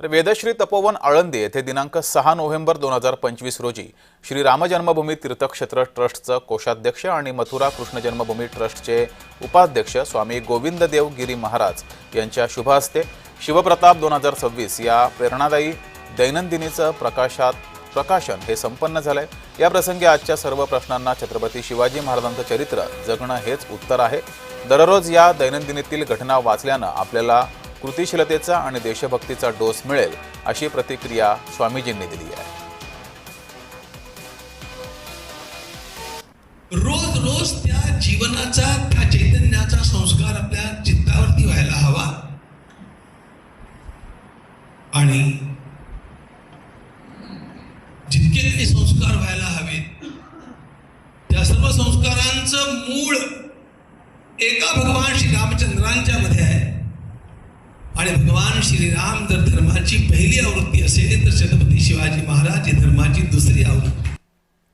तर वेदश्री तपोवन आळंदी येथे दिनांक सहा नोव्हेंबर दोन हजार पंचवीस रोजी श्री रामजन्मभूमी तीर्थक्षेत्र ट्रस्टचं कोषाध्यक्ष आणि मथुरा कृष्ण जन्मभूमी ट्रस्टचे उपाध्यक्ष स्वामी गोविंददेव गिरी महाराज यांच्या शुभ हस्ते शिवप्रताप दोन हजार सव्वीस या प्रेरणादायी दैनंदिनीचं प्रकाशात प्रकाशन हे संपन्न झालंय. या प्रसंगी आजच्या सर्व प्रश्नांना छत्रपती शिवाजी महाराजांचं चरित्र जगणं हेच उत्तर आहे. दररोज या दैनंदिनीतील घटना वाचल्यानं आपल्याला कृतिशीलतेचा आणि देशभक्तीचा डोस मिळेल अशी प्रतिक्रिया स्वामीजींनी दिली आहे. रोज रोज त्या जीवनाचा त्या चैतन्याचा संस्कार आपल्या चित्तावरती व्हायला हवा. आणि जितके काही संस्कार व्हायला हवेत त्या सर्व संस्कारांचं मूळ एका भगवान श्री रामचंद्रांच्या मध्ये आहे. श्रीराम जर धर्माची पहिली आवृत्ती असेल तर